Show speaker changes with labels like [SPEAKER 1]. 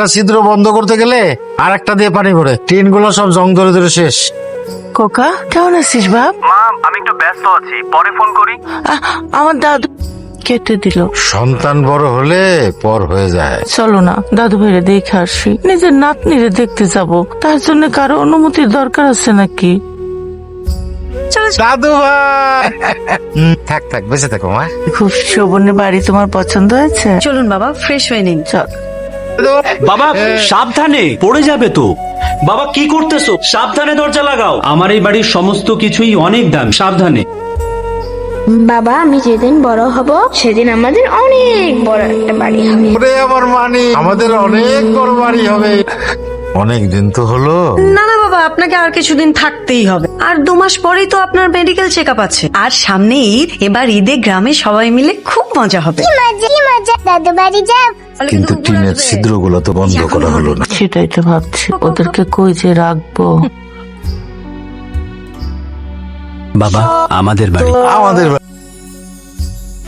[SPEAKER 1] একটা ছিদ্র বন্ধ করতে গেলে আর একটা দিয়ে পানি ভরে। টিনগুলো সব জং ধরে ধরে শেষ।
[SPEAKER 2] কোকা কেমন আছিস বাপ?
[SPEAKER 3] মা আমি একটু ব্যস্ত আছি। পরে ফোন করি।
[SPEAKER 2] আহ, আমার দাদু কেটে দিল।
[SPEAKER 1] সন্তান বড় হলে পর হয়ে যায়।
[SPEAKER 2] চলো না দাদু ভাইরে দেখে আসি। নিজের নাতনিরে দেখতে যাব। তার জন্য কারও অনুমতির দরকার আছে নাকি?
[SPEAKER 1] দাদু ভাই! হুম, থাক থাক বেঁচে থাকো মা।
[SPEAKER 2] খুব শোভনের বাড়ি তোমার পছন্দ হয়েছে?
[SPEAKER 4] চলুন বাবা ফ্রেশ হয়ে নিন।
[SPEAKER 2] চল।
[SPEAKER 5] বাবা সাবধানে পড়ে যাবে তো। বাবা কি করতেছো? সাবধানে দরজা লাগাও। আমার এই বাড়ির সমস্ত কিছুই অনেক দাম সাবধানে।
[SPEAKER 6] বাবা আমি যেদিন বড় হব সেদিন আমাদের অনেক বড় একটা বাড়ি হবে।
[SPEAKER 1] ওরে আমার মানি আমাদের অনেক বড় বাড়ি হবে। অনেক দিন তো হলো।
[SPEAKER 4] না না আপনাকে আর কিছুদিন থাকতেই হবে। আর দু মাস পরেই তো আপনার মেডিকেল চেক আপ আছে। আর সামনে ঈদ এবার ঈদে গ্রামে সবাই মিলে খুব মজা হবে।
[SPEAKER 6] মজা কি মজা। দাদু বাড়ি যাব
[SPEAKER 1] কিন্তু টিনের ছিদ্রগুলো তো বন্ধ করা হলো না।
[SPEAKER 2] সেটাই তো ভাবছি। ওদেরকে কই যে রাখব?
[SPEAKER 5] বাবা আমাদের বাড়ি।
[SPEAKER 1] আমাদের